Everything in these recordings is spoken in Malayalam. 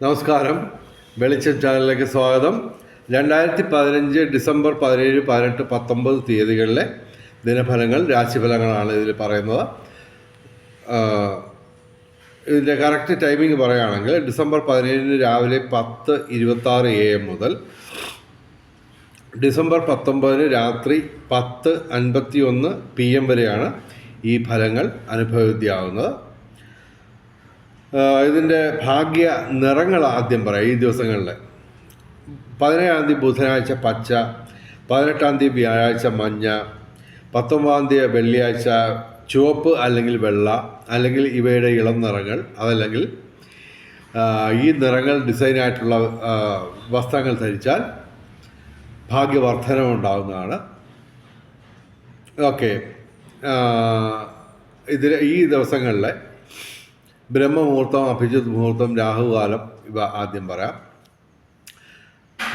നമസ്കാരം. വെളിച്ചം ചാനലിലേക്ക് സ്വാഗതം. രണ്ടായിരത്തി പതിനഞ്ച് ഡിസംബർ പതിനേഴ് പതിനെട്ട് പത്തൊമ്പത് തീയതികളിലെ ദിനഫലങ്ങൾ രാശിഫലങ്ങളാണ് ഇതിൽ പറയുന്നത്. ഇതിന്റെ കറക്റ്റ് ടൈമിംഗ് പറയുകയാണെങ്കിൽ ഡിസംബർ പതിനേഴിന് രാവിലെ പത്ത് ഇരുപത്താറ് എ എം മുതൽ ഡിസംബർ പത്തൊമ്പതിന് രാത്രി പത്ത് അൻപത്തി ഒന്ന് പി എം വരെയാണ് ഈ ഫലങ്ങൾ അനുഭവവിദ്യയാവുന്നത് ഇതിന്റെ ഭാഗ്യ നിറങ്ങൾ ആദ്യം പറയാം ഈ ദിവസങ്ങളിൽ പതിനേഴാം തീയതി ബുധനാഴ്ച പച്ച പതിനെട്ടാം തീയതി വ്യാഴാഴ്ച മഞ്ഞ പത്തൊമ്പതാം തീയതി വെള്ളിയാഴ്ച ചുവപ്പ് അല്ലെങ്കിൽ വെള്ള അല്ലെങ്കിൽ ഇവയുടെ ഇളം നിറങ്ങൾ അതല്ലെങ്കിൽ ഈ നിറങ്ങൾ ഡിസൈനായിട്ടുള്ള വസ്ത്രങ്ങൾ ധരിച്ചാൽ ഭാഗ്യവർദ്ധനം ഉണ്ടാകുന്നതാണ് ഓക്കെ ഇതിൽ ഈ ദിവസങ്ങളിലെ ബ്രഹ്മമുഹൂർത്തം അഭിജിത് മുഹൂർത്തം രാഹുകാലം ഇവ ആദ്യം പറയാം.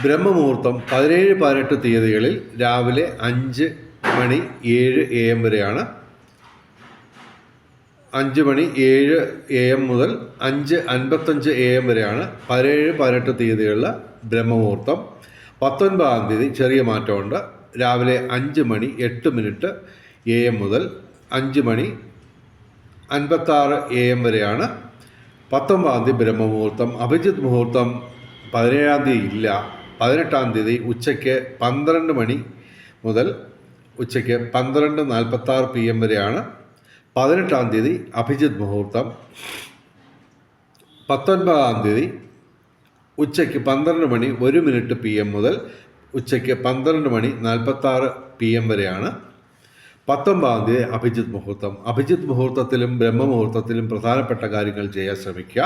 ബ്രഹ്മമുഹൂർത്തം പതിനേഴ് പതിനെട്ട് തീയതികളിൽ രാവിലെ അഞ്ച് മണി ഏഴ് എ എം വരെയാണ്. അഞ്ച് മണി ഏഴ് എ എം മുതൽ അഞ്ച് അൻപത്തഞ്ച് എ എം വരെയാണ് പതിനേഴ് പതിനെട്ട് തീയതികളിൽ ബ്രഹ്മമുഹൂർത്തം. പത്തൊൻപതാം തീയതി ചെറിയ മാറ്റമുണ്ട്. രാവിലെ അഞ്ച് മണി എട്ട് മിനിറ്റ് എ എം മുതൽ അഞ്ച് മണി അൻപത്താറ് എ എം വരെയാണ്. പത്തൊമ്പതാം തീയതി ബ്രഹ്മമുഹൂർത്തം. അഭിജിത് മുഹൂർത്തം പതിനേഴാം തീയതി ഇല്ല. പതിനെട്ടാം തീയതി ഉച്ചയ്ക്ക് പന്ത്രണ്ട് മണി മുതൽ ഉച്ചയ്ക്ക് പന്ത്രണ്ട് നാൽപ്പത്താറ് പി എം വരെയാണ്. പതിനെട്ടാം തീയതി അഭിജിത് മുഹൂർത്തം. പത്തൊൻപതാം തീയതി ഉച്ചയ്ക്ക് പന്ത്രണ്ട് മണി ഒരു മിനിറ്റ് പി എം മുതൽ ഉച്ചയ്ക്ക് പന്ത്രണ്ട് മണി നാൽപ്പത്താറ് പി എം വരെയാണ്. പത്തൊമ്പതാം തീയതി അഭിജിത് മുഹൂർത്തം. അഭിജിത് മുഹൂർത്തത്തിലും ബ്രഹ്മമുഹൂർത്തത്തിലും പ്രധാനപ്പെട്ട കാര്യങ്ങൾ ചെയ്യാൻ ശ്രമിക്കുക.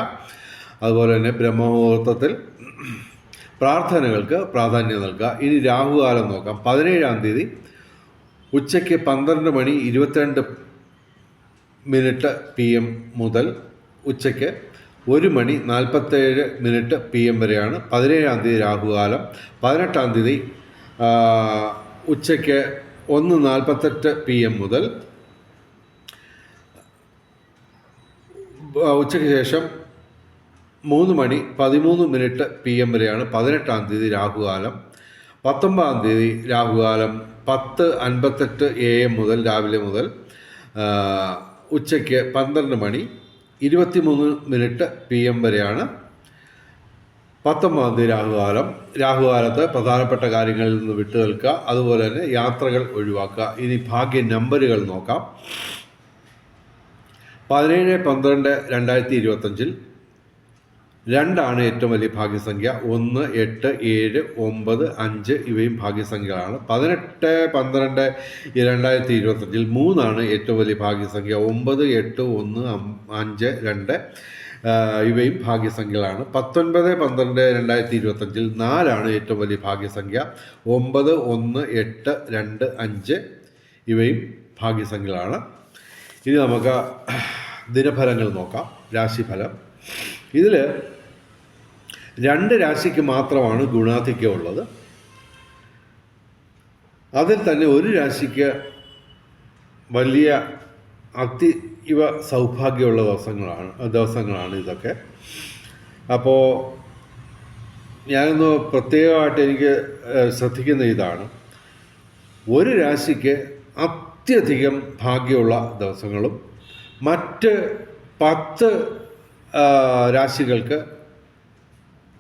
അതുപോലെ തന്നെ ബ്രഹ്മമുഹൂർത്തത്തിൽ പ്രാർത്ഥനകൾക്ക് പ്രാധാന്യം നൽകുക. ഇനി രാഹുകാലം നോക്കാം. പതിനേഴാം തീയതി ഉച്ചയ്ക്ക് പന്ത്രണ്ട് മണി ഇരുപത്തിരണ്ട് മിനിറ്റ് പി എം മുതൽ ഉച്ചയ്ക്ക് ഒരു മണി നാൽപ്പത്തേഴ് മിനിറ്റ് പി എം വരെയാണ് പതിനേഴാം തീയതി രാഹുകാലം. പതിനെട്ടാം തീയതി ഉച്ചയ്ക്ക് ഒന്ന് നാൽപ്പത്തെട്ട് പി എം മുതൽ ഉച്ചയ്ക്ക് ശേഷം മൂന്ന് മണി പതിമൂന്ന് മിനിറ്റ് പി എം വരെയാണ് പതിനെട്ടാം തീയതി രാഹുകാലം. പത്തൊമ്പതാം തീയതി രാഹുകാലം പത്ത് അൻപത്തെട്ട് എ എം മുതൽ രാവിലെ മുതൽ ഉച്ചയ്ക്ക് പന്ത്രണ്ട് മണി ഇരുപത്തിമൂന്ന് മിനിറ്റ് പി എം വരെയാണ് പത്തൊമ്പതാം തീയതി രാഹുകാലം. രാഹുകാലത്ത് പ്രധാനപ്പെട്ട കാര്യങ്ങളിൽ നിന്ന് വിട്ടു നിൽക്കുക. അതുപോലെ തന്നെ യാത്രകൾ ഒഴിവാക്കുക. ഇനി ഭാഗ്യ നമ്പറുകൾ നോക്കാം. പതിനേഴ് പന്ത്രണ്ട് രണ്ടായിരത്തി ഇരുപത്തഞ്ചിൽ രണ്ടാണ് ഏറ്റവും വലിയ ഭാഗ്യസംഖ്യ. ഒന്ന് എട്ട് ഏഴ് ഒമ്പത് അഞ്ച് ഇവയും ഭാഗ്യസംഖ്യകളാണ്. പതിനെട്ട് പന്ത്രണ്ട് രണ്ടായിരത്തി ഇരുപത്തഞ്ചിൽ മൂന്നാണ് ഏറ്റവും വലിയ ഭാഗ്യസംഖ്യ. ഒമ്പത് എട്ട് ഒന്ന് അഞ്ച് രണ്ട്. ഇവയും ഭാഗ്യസംഖ്യകളാണ്. പത്തൊൻപത് പന്ത്രണ്ട് രണ്ടായിരത്തി ഇരുപത്തഞ്ചിൽ നാലാണ് ഏറ്റവും വലിയ ഭാഗ്യസംഖ്യ. ഒമ്പത് ഒന്ന് എട്ട് രണ്ട് അഞ്ച് ഇവയും ഭാഗ്യസംഖ്യകളാണ്. ഇനി നമുക്ക് ദിനഫലങ്ങൾ നോക്കാം. രാശിഫലം. ഇതിൽ രണ്ട് രാശിക്ക് മാത്രമാണ് ഗുണാധിക്യം ഉള്ളത്. അതിൽ തന്നെ ഒരു രാശിക്ക് വലിയ അതി ഇവ സൗഭാഗ്യമുള്ള ദിവസങ്ങളാണ് ദിവസങ്ങളാണ് ഇതൊക്കെ. അപ്പോൾ ഞാനൊന്ന് പ്രത്യേകമായിട്ട് എനിക്ക് ശ്രദ്ധിക്കുന്ന ഇതാണ്. ഒരു രാശിക്ക് അത്യധികം ഭാഗ്യമുള്ള ദിവസങ്ങളും മറ്റ് പത്ത് രാശികൾക്ക്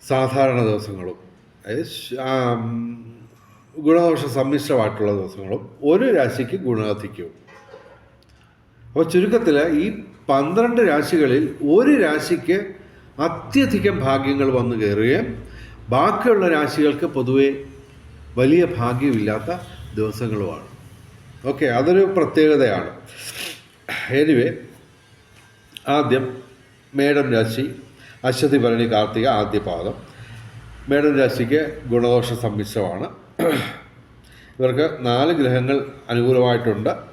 സാധാരണ ദിവസങ്ങളും ഗുണദോഷ സമ്മിശ്രമായിട്ടുള്ള ദിവസങ്ങളും ഒരു രാശിക്ക് ഗുണാധിക്യവും. അപ്പോൾ ചുരുക്കത്തിൽ ഈ പന്ത്രണ്ട് രാശികളിൽ ഒരു രാശിക്ക് അത്യധികം ഭാഗ്യങ്ങൾ വന്നു കയറുകയും ബാക്കിയുള്ള രാശികൾക്ക് പൊതുവെ വലിയ ഭാഗ്യമില്ലാത്ത ദിവസങ്ങളുമാണ്. ഓക്കെ അതൊരു പ്രത്യേകതയാണ്. എനിവേ ആദ്യം മേടം രാശി അശ്വതി ഭരണി കാർത്തിക ആദ്യ പാദം. മേടം രാശിക്ക് ഗുണദോഷ സമ്മിശ്രമാണ്. ഇവർക്ക് നാല് ഗ്രഹങ്ങൾ അനുകൂലമായിട്ടുണ്ട്.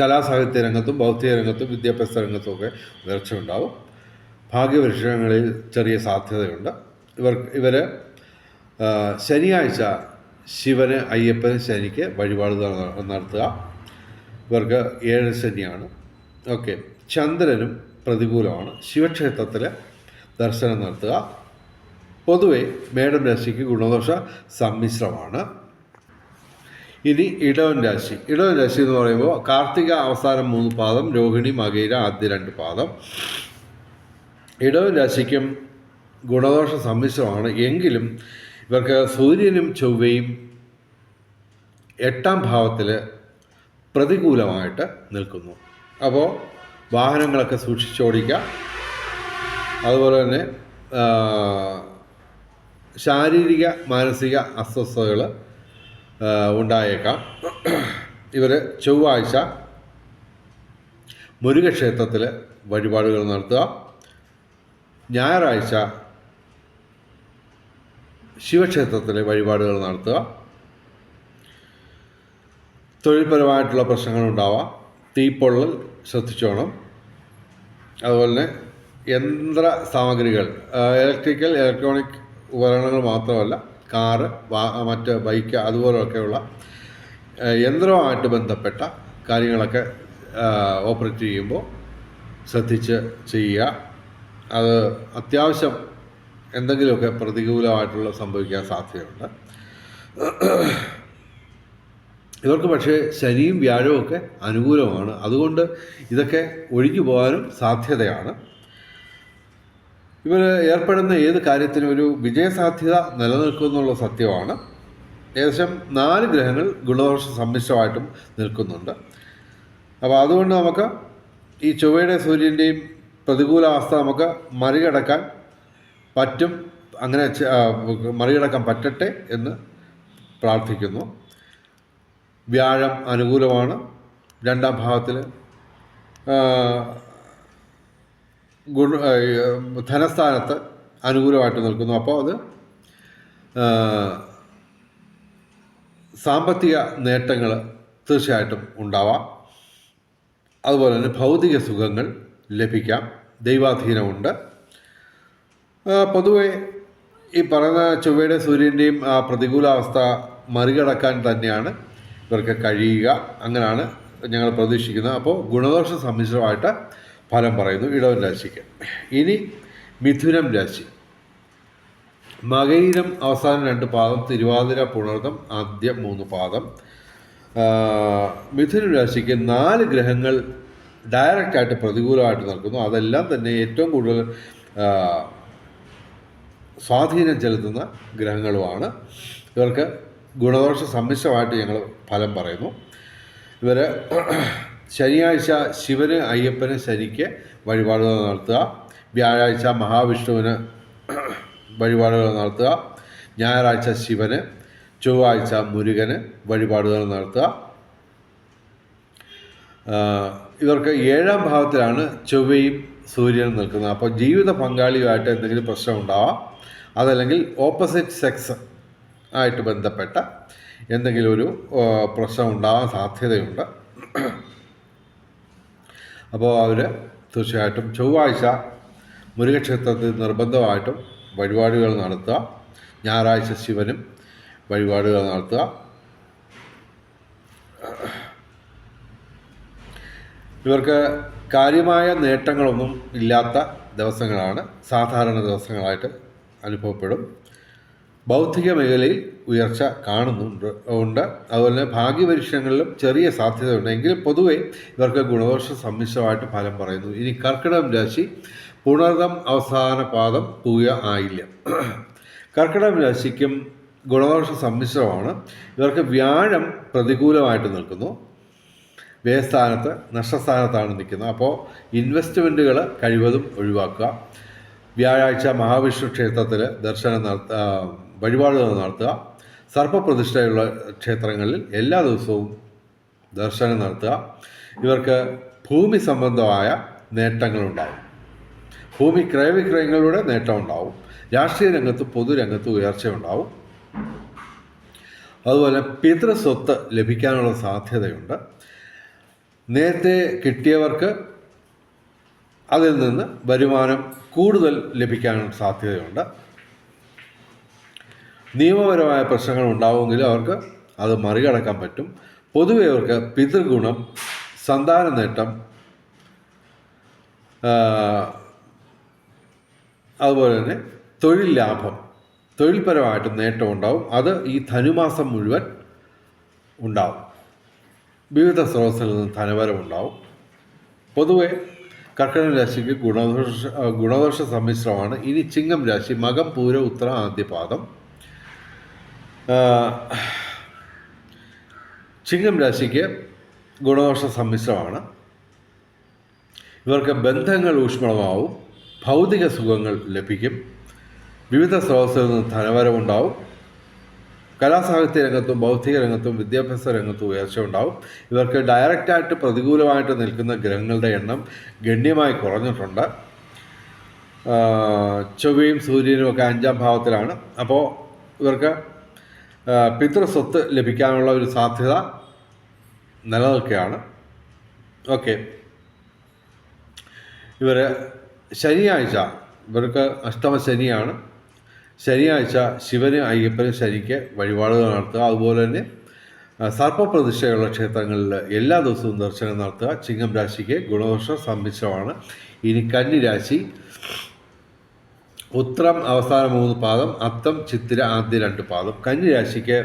കലാസാഹിത്യ രംഗത്തും ഭൗതിക രംഗത്തും വിദ്യാഭ്യാസ രംഗത്തും ഒക്കെ ഉയർച്ച ഉണ്ടാവും ചെറിയ സാധ്യതയുണ്ട്. ഇവർ ഇവർ ശനിയാഴ്ച ശിവന് അയ്യപ്പന് ശനിക്ക് വഴിപാട് നട- നടത്തുക. ഇവർക്ക് ഏഴ് ശനിയാണ്. ഓക്കെ. ചന്ദ്രനും പ്രതികൂലമാണ്. ശിവക്ഷേത്രത്തിൽ ദർശനം നടത്തുക. പൊതുവെ മേഡം രാശിക്ക് ഗുണദോഷ സമ്മിശ്രമാണ്. ഇനി ഇടവൻ രാശി. ഇടവൻ രാശി എന്ന് പറയുമ്പോൾ കാർത്തിക അവസാനം മൂന്ന് പാദം രോഹിണി മകയിര ആദ്യ രണ്ട് പാദം. ഇടവൻ രാശിക്കും ഗുണദോഷ സമ്മിശ്രമാണ്. എങ്കിലും ഇവർക്ക് സൂര്യനും ചൊവ്വയും എട്ടാം ഭാവത്തിൽ പ്രതികൂലമായിട്ട് നിൽക്കുന്നു. അപ്പോൾ വാഹനങ്ങളൊക്കെ സൂക്ഷിച്ചോടിക്കുക അതുപോലെ തന്നെ ശാരീരിക മാനസിക അസ്വസ്ഥതകൾ ഉണ്ടായേക്കാം. ഇവർ ചൊവ്വാഴ്ച മുരുകക്ഷേത്രത്തിൽ വഴിപാടുകൾ നടത്തുക. ഞായറാഴ്ച ശിവക്ഷേത്രത്തിലെ വഴിപാടുകൾ നടത്തുക. തൊഴിൽപരമായിട്ടുള്ള പ്രശ്നങ്ങളുണ്ടാവാം. തീപ്പൊള്ളൽ ശ്രദ്ധിച്ചോണം. അതുപോലെ തന്നെ യന്ത്ര സാമഗ്രികൾ ഇലക്ട്രിക്കൽ ഇലക്ട്രോണിക് ഉപകരണങ്ങൾ മാത്രമല്ല കാറ് മറ്റ് ബൈക്ക് അതുപോലെയൊക്കെയുള്ള യന്ത്രവുമായിട്ട് ബന്ധപ്പെട്ട കാര്യങ്ങളൊക്കെ ഓപ്പറേറ്റ് ചെയ്യുമ്പോൾ ശ്രദ്ധിച്ച് ചെയ്യുക. അത് അത്യാവശ്യം എന്തെങ്കിലുമൊക്കെ പ്രതികൂലമായിട്ടുള്ള സംഭവിക്കാൻ സാധ്യതയുണ്ട്. ഇവർക്ക് പക്ഷേ ശനിയും വ്യാഴവും ഒക്കെ അനുകൂലമാണ്. അതുകൊണ്ട് ഇതൊക്കെ ഒഴിഞ്ഞു പോകാനും സാധ്യതയാണ്. ഇവർ ഏർപ്പെടുന്ന ഏത് കാര്യത്തിനും ഒരു വിജയസാധ്യത നിലനിൽക്കുമെന്നുള്ള സത്യമാണ്. ഏകദേശം നാല് ഗ്രഹങ്ങൾ ഗുണദോഷ സമ്മിശ്രമായിട്ടും നിൽക്കുന്നുണ്ട്. അപ്പോൾ അതുകൊണ്ട് നമുക്ക് ഈ ചൊവ്വയുടെ സൂര്യന്റെയും പ്രതികൂലാവസ്ഥ നമുക്ക് മറികടക്കാൻ പറ്റും. അങ്ങനെ മറികടക്കാൻ പറ്റട്ടെ എന്ന് പ്രാർത്ഥിക്കുന്നു. വ്യാഴം അനുകൂലമാണ്. രണ്ടാം ഭാവത്തിൽ ഗുണ ധനസ്ഥാനത്ത് അനുകൂലമായിട്ട് നിൽക്കുന്നു. അപ്പോൾ അത് സാമ്പത്തിക നേട്ടങ്ങൾ തീർച്ചയായിട്ടും ഉണ്ടാവാം. അതുപോലെ തന്നെ ഭൗതിക സുഖങ്ങൾ ലഭിക്കാം. ദൈവാധീനമുണ്ട്. പൊതുവെ ഈ പറയുന്ന ചൊവ്വയുടെ സൂര്യന്റെയും ആ പ്രതികൂലാവസ്ഥ മറികടക്കാൻ തന്നെയാണ് ഇവർക്ക് കഴിയുക. അങ്ങനെയാണ് ഞങ്ങൾ പ്രതീക്ഷിക്കുന്നത്. അപ്പോൾ ഗുണദോഷ സമ്മിശ്രമായിട്ട് ഫലം പറയുന്നു ഇടവൻ രാശിക്ക്. ഇനി മിഥുനം രാശി. മകയിരം അവസാനം രണ്ട് പാദം തിരുവാതിര പുണർതം ആദ്യ മൂന്ന് പാദം. മിഥുനം രാശിക്ക് നാല് ഗ്രഹങ്ങൾ ഡയറക്റ്റായിട്ട് പ്രതികൂലമായിട്ട് നിൽക്കുന്നു. അതെല്ലാം തന്നെ ഏറ്റവും കൂടുതൽ സ്വാധീനം ചെലുത്തുന്ന ഗ്രഹങ്ങളുമാണ്. ഇവർക്ക് ഗുണദോഷ സമ്മിശ്രമായിട്ട് ഞങ്ങൾ ഫലം പറയുന്നു. ഇവർ ശനിയാഴ്ച ശിവന് അയ്യപ്പന് ശനിക്ക് വഴിപാടുകൾ നടത്തുക. വ്യാഴാഴ്ച മഹാവിഷ്ണുവിന് വഴിപാടുകൾ നടത്തുക. ഞായറാഴ്ച ശിവന് ചൊവ്വാഴ്ച മുരുകന് വഴിപാടുകൾ നടത്തുക. ഇവർക്ക് ഏഴാം ഭാവത്തിലാണ് ചൊവ്വയും സൂര്യനും നിൽക്കുന്നത്. അപ്പോൾ ജീവിത പങ്കാളിയുമായിട്ട് എന്തെങ്കിലും പ്രശ്നം ഉണ്ടാവാം. അതല്ലെങ്കിൽ ഓപ്പോസിറ്റ് സെക്സ് ആയിട്ട് ബന്ധപ്പെട്ട എന്തെങ്കിലും ഒരു പ്രശ്നം ഉണ്ടാവാൻ സാധ്യതയുണ്ട്. അപ്പോൾ അവർ തീർച്ചയായിട്ടും ചൊവ്വാഴ്ച മുരുകക്ഷേത്രത്തിൽ നിർബന്ധമായിട്ടും വഴിപാടുകൾ നടത്തുക. ഞായറാഴ്ച ശിവനും വഴിപാടുകൾ നടത്തുക. ഇവർക്ക് കാര്യമായ നേട്ടങ്ങളൊന്നും ഇല്ലാത്ത ദിവസങ്ങളാണ്. സാധാരണ ദിവസങ്ങളായിട്ട് അനുഭവപ്പെടും. ബൗദ്ധിക മേഖലയിൽ ഉയർച്ച കാണുന്നുണ്ട് ഉണ്ട്. അതുപോലെ തന്നെ ഭാഗ്യപരീക്ഷണങ്ങളിലും ചെറിയ സാധ്യതയുണ്ട്. എങ്കിലും പൊതുവെ ഇവർക്ക് ഗുണദോഷ സമ്മിശ്രമായിട്ട് ഫലം പറയുന്നു. ഇനി കർക്കിടകം രാശി പുണർദം അവസാന പാദം പൂയ ആയില്ല കർക്കിടകം രാശിക്കും ഗുണദോഷ സമ്മിശ്രമാണ്. ഇവർക്ക് വ്യാഴം പ്രതികൂലമായിട്ട് നിൽക്കുന്നു. വ്യയസ്ഥാനത്ത് നഷ്ടസ്ഥാനത്താണ് നിൽക്കുന്നത്. അപ്പോൾ ഇൻവെസ്റ്റ്മെന്റുകൾ കഴിവതും ഒഴിവാക്കുക. വ്യാഴാഴ്ച മഹാവിഷ്ണു ക്ഷേത്രത്തിൽ ദർശനം നടത്ത ആ, വഴിപാടുകൾ നടത്തുക. സർപ്പപ്രതിഷ്ഠയുള്ള ക്ഷേത്രങ്ങളിൽ എല്ലാ ദിവസവും ദർശനം നടത്തുക. ഇവർക്ക് ഭൂമി സംബന്ധമായ നേട്ടങ്ങളുണ്ടാവും. ഭൂമി ക്രയവിക്രയങ്ങളുടെ നേട്ടമുണ്ടാവും. രാഷ്ട്രീയ രംഗത്ത് പൊതുരംഗത്ത് ഉയർച്ചയുണ്ടാവും. അതുപോലെ പിതൃസ്വത്ത് ലഭിക്കാനുള്ള സാധ്യതയുണ്ട്. നേരത്തെ കിട്ടിയവർക്ക് അതിൽ നിന്ന് വരുമാനം കൂടുതൽ ലഭിക്കാൻ സാധ്യതയുണ്ട്. നിയമപരമായ പ്രശ്നങ്ങൾ ഉണ്ടാവുമെങ്കിൽ അവർക്ക് അത് മറികടക്കാൻ പറ്റും. പൊതുവെ അവർക്ക് പിതൃഗുണം സന്താന നേട്ടം അതുപോലെ തന്നെ തൊഴിൽ ലാഭം തൊഴിൽപരമായിട്ട് നേട്ടം ഉണ്ടാവും. അത് ഈ ധനുമാസം മുഴുവൻ ഉണ്ടാവും. വിവിധ സ്രോതസ്സിൽ നിന്ന് ധനപരം ഉണ്ടാവും. പൊതുവെ കർക്കിടക രാശിക്ക് ഗുണദോഷ ഗുണദോഷ സമ്മിശ്രമാണ്. ഇനി ചിങ്ങം രാശി മകം പൂര ഉത്തര ആദ്യപാദം. ചിങ്ങം രാശിക്ക് ഗുണദോഷ സമ്മിശ്രമാണ്. ഇവർക്ക് ബന്ധങ്ങൾ ഊഷ്മളമാവും ഭൗതിക സുഖങ്ങൾ ലഭിക്കും വിവിധ സ്രോതസ്സിൽ നിന്ന് ധനവരവുണ്ടാവും കലാസാഹിത്യ രംഗത്തും ബൗദ്ധിക രംഗത്തും വിദ്യാഭ്യാസ രംഗത്തും ഉയർച്ച ഉണ്ടാവും. ഇവർക്ക് ഡയറക്റ്റായിട്ട് പ്രതികൂലമായിട്ട് നിൽക്കുന്ന ഗ്രഹങ്ങളുടെ എണ്ണം ഗണ്യമായി കുറഞ്ഞിട്ടുണ്ട്. ചൊവ്വയും സൂര്യനും ഒക്കെ അഞ്ചാം ഭാവത്തിലാണ്. അപ്പോൾ ഇവർക്ക് പിതൃസ്വത്ത് ലഭിക്കാനുള്ള ഒരു സാധ്യത നിലനിൽക്കുകയാണ്. ഓക്കെ. ഇവർ ശനിയാഴ്ച ഇവർക്ക് അഷ്ടമ ശനിയാണ്. ശനിയാഴ്ച ശിവന് അയ്യപ്പന് ശനിക്ക് വഴിപാടുകൾ നടത്തുക. അതുപോലെ തന്നെ സർപ്പപ്രതിഷ്ഠയുള്ള ക്ഷേത്രങ്ങളിൽ എല്ലാ ദിവസവും ദർശനം നടത്തുക. ചിങ്ങം രാശിക്ക് ഗുണദോഷ സമ്മിശ്രമാണ്. ഇനി കന്നി രാശി ഉത്രം അവസാന മൂന്ന് പാദം അത്തം ചിത്തിര ആദ്യ രണ്ട് പാദം. കന്നി രാശിക്ക്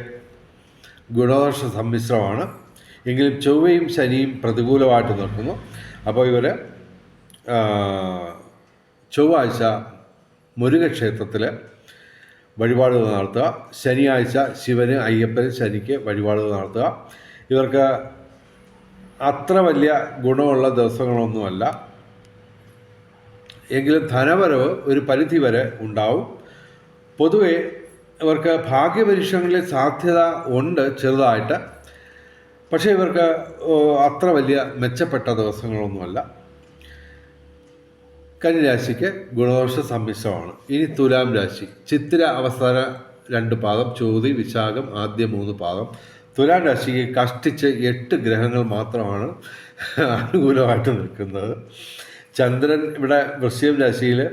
ഗുണദോഷ സമ്മിശ്രമാണ്. എങ്കിലും ചൊവ്വയും ശനിയും പ്രതികൂലമായിട്ട് നിൽക്കുന്നു. അപ്പോൾ ഇവർ ചൊവ്വാഴ്ച മുരുകക്ഷേത്രത്തിൽ വഴിപാടുകൾ നടത്തുക. ശനിയാഴ്ച ശിവന് അയ്യപ്പന് ശനിക്ക് വഴിപാടുകൾ നടത്തുക. ഇവർക്ക് അത്ര വലിയ ഗുണമുള്ള ദിവസങ്ങളൊന്നുമല്ല. എങ്കിലും ധനവരവ് ഒരു പരിധി വരെ ഉണ്ടാവും. പൊതുവെ ഇവർക്ക് ഭാഗ്യപരീക്ഷണങ്ങളിൽ സാധ്യത ഉണ്ട് ചെറുതായിട്ട്. പക്ഷേ ഇവർക്ക് അത്ര വലിയ മെച്ചപ്പെട്ട ദിവസങ്ങളൊന്നുമല്ല. കന്നിരാശിക്ക് ഗുണദോഷ സമ്മിശ്രമാണ്. ഇനി തുലാം രാശി. ചിത്തിര അവസാന രണ്ട് പാദം ചോതി വിശാഖം ആദ്യ മൂന്ന് പാദം. തുലാം രാശിക്ക് കഷ്ടിച്ച് എട്ട് ഗ്രഹങ്ങൾ മാത്രമാണ് അനുകൂലമായിട്ട് നിൽക്കുന്നത്. ചന്ദ്രൻ ഇവിടെ വൃശ്ചിക രാശിയിൽ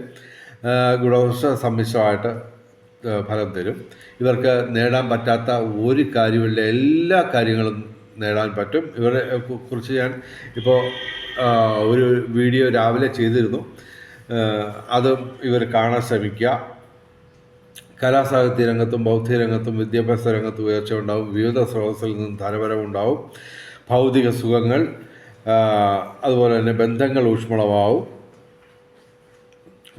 ഗുണവശ സമ്മിശ്രമായിട്ട് ഫലം തരും. ഇവർക്ക് നേടാൻ പറ്റാത്ത ഒരു കാര്യമില്ല. എല്ലാ കാര്യങ്ങളും നേടാൻ പറ്റും. ഇവരെ കുറിച്ച് ഞാൻ ഇപ്പോൾ ഒരു വീഡിയോ രാവിലെ ചെയ്തിരുന്നു. അത് ഇവർ കാണാൻ ശ്രമിക്കുക. കലാസാഹിത്യ രംഗത്തും ബൗദ്ധിക രംഗത്തും വിദ്യാഭ്യാസ രംഗത്തും ഉയർച്ച ഉണ്ടാവും. വിവിധ സ്രോതസ്സിൽ നിന്നും ധനപരമുണ്ടാവും ഭൗതിക സുഖങ്ങൾ അതുപോലെ തന്നെ ബന്ധങ്ങൾ ഊഷ്മളമാവും.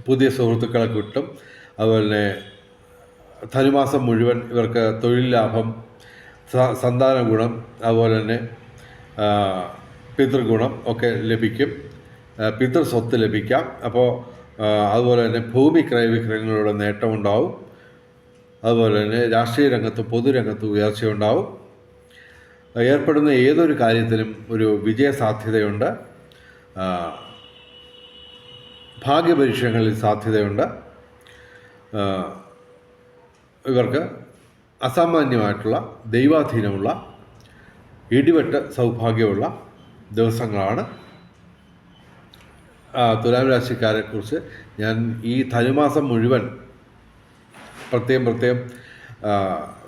പുതിയ സുഹൃത്തുക്കളെ കിട്ടും. അതുപോലെ തന്നെ ധനുമാസം മുഴുവൻ ഇവർക്ക് തൊഴിൽ ലാഭം സന്താന ഗുണം അതുപോലെ തന്നെ പിതൃഗുണം ഒക്കെ ലഭിക്കും. പിതൃ സ്വത്ത് ലഭിക്കാം. അപ്പോൾ അതുപോലെ തന്നെ ഭൂമി ക്രയവിക്രയങ്ങളുടെ നേട്ടമുണ്ടാവും. അതുപോലെ തന്നെ രാഷ്ട്രീയ രംഗത്ത് പൊതുരംഗത്ത് ഉയർച്ചയുണ്ടാവും. ഏർപ്പെടുന്ന ഏതൊരു കാര്യത്തിനും ഒരു വിജയ സാധ്യതയുണ്ട് ഭാഗ്യപരീക്ഷങ്ങളിൽ സാധ്യതയുണ്ട്. ഇവർക്ക് അസാമാന്യമായിട്ടുള്ള ദൈവാധീനമുള്ള ഇടിവെട്ട് സൗഭാഗ്യമുള്ള ദിവസങ്ങളാണ്. തുലാം തുലാം രാശിക്കാരെക്കുറിച്ച് ഞാൻ ഈ ധനുമാസം മുഴുവൻ പ്രത്യേകം പ്രത്യേകം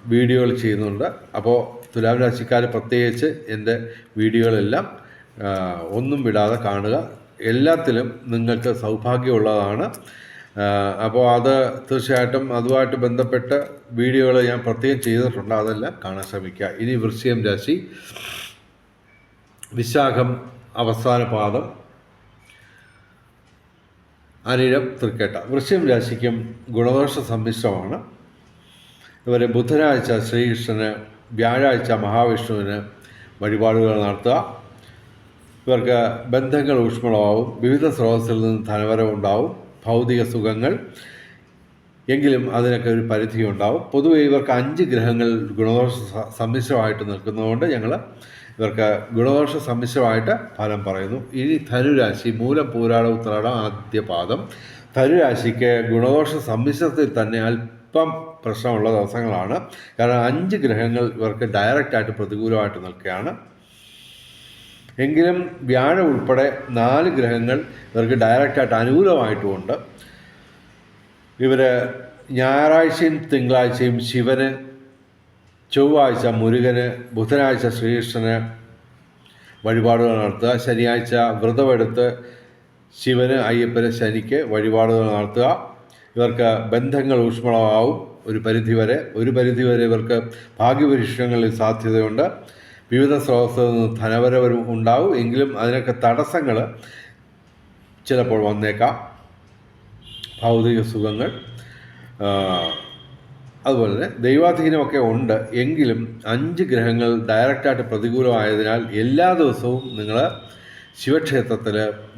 വീഡിയോകൾ ചെയ്യുന്നുണ്ട്. അപ്പോൾ തുലാം രാശിക്കാർ പ്രത്യേകിച്ച് എന്റെ വീഡിയോകളെല്ലാം ഒന്നും വിടാതെ കാണുക. എല്ലാത്തിലും നിങ്ങൾക്ക് സൗഭാഗ്യമുള്ളതാണ്. അപ്പോൾ അത് തീർച്ചയായിട്ടും അതുമായിട്ട് ബന്ധപ്പെട്ട വീഡിയോകൾ ഞാൻ പ്രത്യേകം ചെയ്തിട്ടുണ്ട്. അതെല്ലാം കാണാൻ ശ്രമിക്കുക. ഇനി വൃശ്ചികം രാശി. വിശാഖം അവസാന പാദം. അനിഴം തൃക്കേട്ട. വൃശ്ചികം രാശിക്കും ഗുണദോഷ സമ്മിശ്രമാണ്. ഇവരെ ബുധനാഴ്ച ശ്രീകൃഷ്ണന് വ്യാഴാഴ്ച മഹാവിഷ്ണുവിന് വഴിപാടുകൾ നടത്തുക. ഇവർക്ക് ബന്ധങ്ങൾ ഊഷ്മളമാവും. വിവിധ സ്രോതസ്സിൽ നിന്ന് ധനവരവുണ്ടാവും ഭൗതിക സുഖങ്ങൾ എങ്കിലും അതിനൊക്കെ ഒരു പരിധി ഉണ്ടാവും. പൊതുവെ ഇവർക്ക് അഞ്ച് ഗ്രഹങ്ങൾ ഗുണദോഷ സമ്മിശ്രമായിട്ട് നിൽക്കുന്നതുകൊണ്ട് ഞങ്ങൾ ഇവർക്ക് ഗുണദോഷ സമ്മിശ്രമായിട്ട് ഫലം പറയുന്നു. ഇനി ധനുരാശി മൂലം പൂരാട ഉത്രാടം ആദ്യ പാദം ധനുരാശിക്ക് ഗുണദോഷ സമ്മിശ്രത്തിൽ തന്നെ അല്പം പ്രശ്നമുള്ള ദിവസങ്ങളാണ്. കാരണം അഞ്ച് ഗ്രഹങ്ങൾ ഇവർക്ക് ഡയറക്റ്റായിട്ട് പ്രതികൂലമായിട്ട് നിൽക്കുകയാണ്. എങ്കിലും വ്യാഴം ഉൾപ്പെടെ നാല് ഗ്രഹങ്ങൾ ഇവർക്ക് ഡയറക്റ്റായിട്ട് അനുകൂലമായിട്ടുമുണ്ട് ഇവർ ഞായറാഴ്ചയും തിങ്കളാഴ്ചയും ശിവന് ചൊവ്വാഴ്ച മുരുകന് ബുധനാഴ്ച ശ്രീകൃഷ്ണന് വഴിപാടുകൾ നടത്തുക ശനിയാഴ്ച വ്രതമെടുത്ത് ശിവന് അയ്യപ്പന് ശനിക്ക് വഴിപാടുകൾ നടത്തുക. ഇവർക്ക് ബന്ധങ്ങൾ ഊഷ്മളമാവും ഒരു പരിധിവരെ ഒരു പരിധിവരെ ഇവർക്ക് ഭാഗ്യപരീക്ഷണങ്ങളിൽ സാധ്യതയുണ്ട്. വിവിധ സ്രോതസ്സിൽ നിന്ന് ധനവരവരും ഉണ്ടാവും. എങ്കിലും അതിനൊക്കെ തടസ്സങ്ങൾ ചിലപ്പോൾ വന്നേക്കാം. ഭൗതിക സുഖങ്ങൾ അതുപോലെ തന്നെ ദൈവാധീനമൊക്കെ ഉണ്ട്. എങ്കിലും അഞ്ച് ഗ്രഹങ്ങൾ ഡയറക്റ്റായിട്ട് പ്രതികൂലമായതിനാൽ എല്ലാ ദിവസവും നിങ്ങൾ ശിവക്ഷേത്രത്തിൽ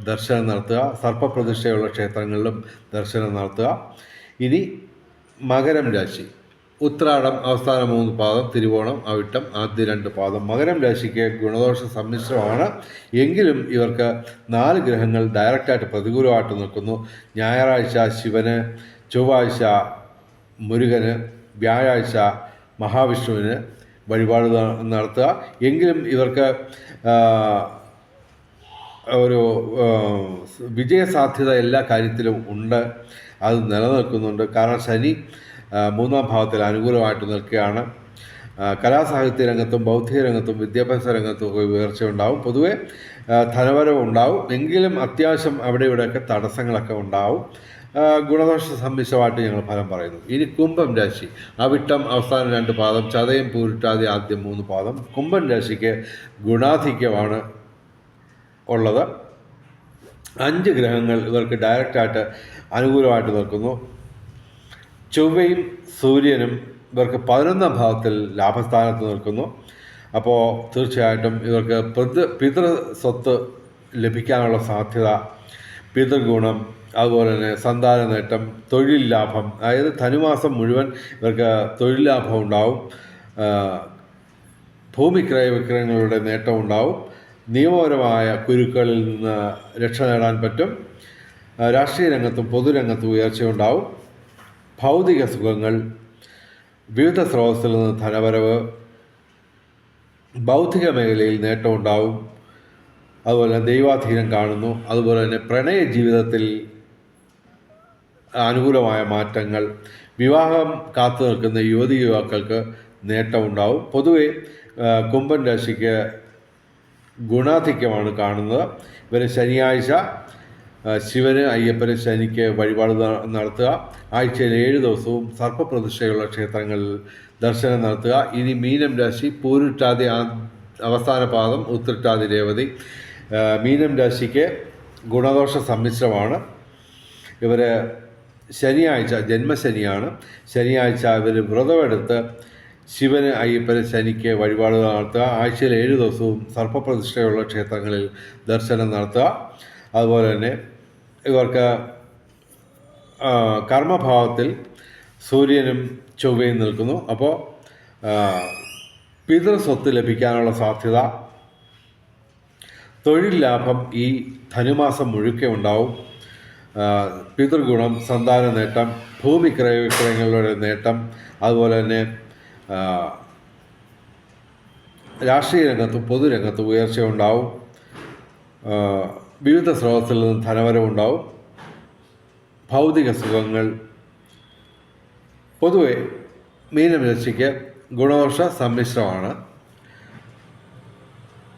ദർശനം നടത്തുക സർപ്പപ്രതിഷ്ഠയുള്ള ക്ഷേത്രങ്ങളിലും ദർശനം നടത്തുക. ഇനി മകരം രാശി. ഉത്രാടം അവസാന മൂന്ന് പാദം തിരുവോണം അവിട്ടം ആദ്യ രണ്ട് പാദം. മകരം രാശിക്ക് ഗുണദോഷ സമ്മിശ്രമാണ്. എങ്കിലും ഇവർക്ക് നാല് ഗ്രഹങ്ങൾ ഡയറക്റ്റായിട്ട് പ്രതികൂലമായിട്ട് നിൽക്കുന്നു. ഞായറാഴ്ച ശിവന് ചൊവ്വാഴ്ച മുരുകന് വ്യാഴാഴ്ച മഹാവിഷ്ണുവിന് വഴിപാട് നടത്തുക. എങ്കിലും ഇവർക്ക് ഒരു വിജയസാധ്യത എല്ലാ കാര്യത്തിലും ഉണ്ട്. അത് നിലനിൽക്കുന്നുണ്ട്. കാരണം ശനി മൂന്നാം ഭാവത്തിൽ അനുകൂലമായിട്ട് നിൽക്കുകയാണ്. കലാസാഹിത്യ രംഗത്തും ബൗദ്ധിക രംഗത്തും വിദ്യാഭ്യാസ രംഗത്തും ഒക്കെ ഉയർച്ച ഉണ്ടാവും. പൊതുവെ ആ, ധനവരവ് ഉണ്ടാവും. എങ്കിലും അത്യാവശ്യം അവിടെ ഇവിടെയൊക്കെ തടസ്സങ്ങളൊക്കെ ഉണ്ടാവും. ഗുണദോഷ സമ്മിശ്രമായിട്ട് ഞങ്ങൾ ഫലം പറയുന്നു. ഇനി കുംഭം രാശി. അവിട്ടം അവസാനം രണ്ട് പാദം ചതയം പൂരിട്ടാതി ആദ്യം മൂന്ന് പാദം. കുംഭം രാശിക്ക് ഗുണാധിക്യമാണ്. ഉള്ളത്. അഞ്ച് ഗ്രഹങ്ങൾ ഇവർക്ക് ഡയറക്റ്റായിട്ട് അനുകൂലമായിട്ട് നിൽക്കുന്നു. ചൊവ്വയും സൂര്യനും ഇവർക്ക് പതിനൊന്നാം ഭാഗത്തിൽ ലാഭസ്ഥാനത്ത് നിൽക്കുന്നു. അപ്പോൾ തീർച്ചയായിട്ടും ഇവർക്ക് പിതൃ പിതൃ സ്വത്ത് ലഭിക്കാനുള്ള സാധ്യത പിതൃഗുണം അതുപോലെ തന്നെ സന്താന നേട്ടം തൊഴിൽ ലാഭം അതായത് ധനുമാസം മുഴുവൻ ഇവർക്ക് തൊഴിൽ ലാഭം ഉണ്ടാവും. ഭൂമി ക്രയവിക്രയങ്ങളുടെ നേട്ടം ഉണ്ടാവും. നിയമപരമായ കുരുക്കളിൽ നിന്ന് രക്ഷ നേടാൻ പറ്റും. രാഷ്ട്രീയ രംഗത്തും പൊതുരംഗത്തും ഉയർച്ചയുണ്ടാവും. ഭൗതിക സുഖങ്ങൾ വിവിധ സ്രോതസ്സിൽ നിന്ന് ധനവരവ് ബൗദ്ധിക മേഖലയിൽ നേട്ടമുണ്ടാവും അതുപോലെ ദൈവാധീനം കാണുന്നു. അതുപോലെ തന്നെ പ്രണയ ജീവിതത്തിൽ അനുകൂലമായ മാറ്റങ്ങൾ വിവാഹം കാത്തു നിൽക്കുന്ന യുവതി യുവാക്കൾക്ക് നേട്ടമുണ്ടാവും പൊതുവെ കുംഭൻ രാശിക്ക് ഗുണാധിക്യമാണ് കാണുന്നത്. ഇവരെ ശനിയാഴ്ച ശിവന് അയ്യപ്പന് ശനിക്ക് വഴിപാട് നടത്തുക. ആഴ്ചയിൽ ഏഴ് ദിവസവും സർപ്പപ്രതിഷ്ഠയുള്ള ക്ഷേത്രങ്ങളിൽ ദർശനം നടത്തുക. ഇനി മീനം രാശി പൂരിട്ടാതി അവസാന പാദം ഉത്തിട്ടാതി രേവതി. മീനം രാശിക്ക് ഗുണദോഷ സമ്മിശ്രമാണ്. ഇവർ ശനിയാഴ്ച ജന്മശനിയാണ്. ശനിയാഴ്ച ഇവർ വ്രതമെടുത്ത് ശിവന് അയ്യപ്പന് ശനിക്ക് വഴിപാട് നടത്തുക. ആഴ്ചയിൽ ഏഴ് ദിവസവും സർപ്പപ്രതിഷ്ഠയുള്ള ക്ഷേത്രങ്ങളിൽ ദർശനം നടത്തുക. അതുപോലെ തന്നെ ഇവർക്ക് കർമ്മഭാവത്തിൽ സൂര്യനും ചൊവ്വയും നിൽക്കുന്നു. അപ്പോൾ പിതൃസ്വത്ത് ലഭിക്കാനുള്ള സാധ്യത. തൊഴിൽ ലാഭം ഈ ധനുമാസം മുഴുക്കെ ഉണ്ടാവും. പിതൃഗുണം സന്താന നേട്ടം ഭൂമി ക്രയവിക്രയങ്ങളുടെ നേട്ടം അതുപോലെ തന്നെ രാഷ്ട്രീയ രംഗത്തും പൊതുരംഗത്തും ഉയർച്ച ഉണ്ടാവും. വിവിധ സ്രോതസ്സിൽ നിന്ന് ധനവരവുണ്ടാവും ഭൗതിക സുഖങ്ങൾ പൊതുവെ മീനരാശിക്ക് ഗുണവർഷ സമ്മിശ്രമാണ്.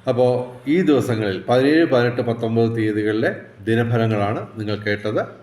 അപ്പോൾ ഈ ദിവസങ്ങളിൽ പതിനേഴ് പതിനെട്ട് പത്തൊമ്പത് തീയതികളിലെ ദിനഫലങ്ങളാണ് നിങ്ങൾ കേട്ടത്.